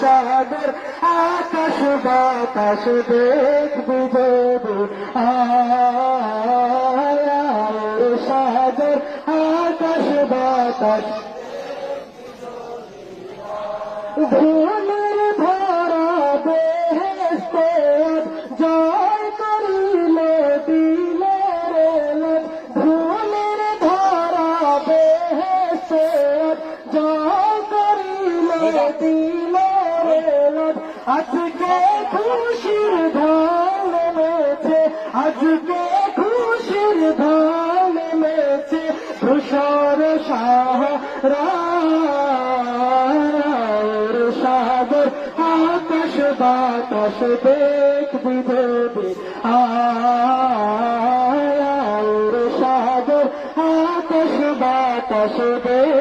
রে সাগর আকাশ বাতাস দেখবি আয় সাগর আকাশ বাতাস। ভুলের ধরা বেহেস্ত জয় করিলে দিলের ভুলের ধরা বেহেস্ত জয় করিলে এলাচ আজকে খুশির ধান মেছে আজকে খুশির ধান মেছে ধূসর সাহারা সাগর, আকাশ বাতাস দেখবি যদি আয় সাগর, আকাশ বাতাস দেখ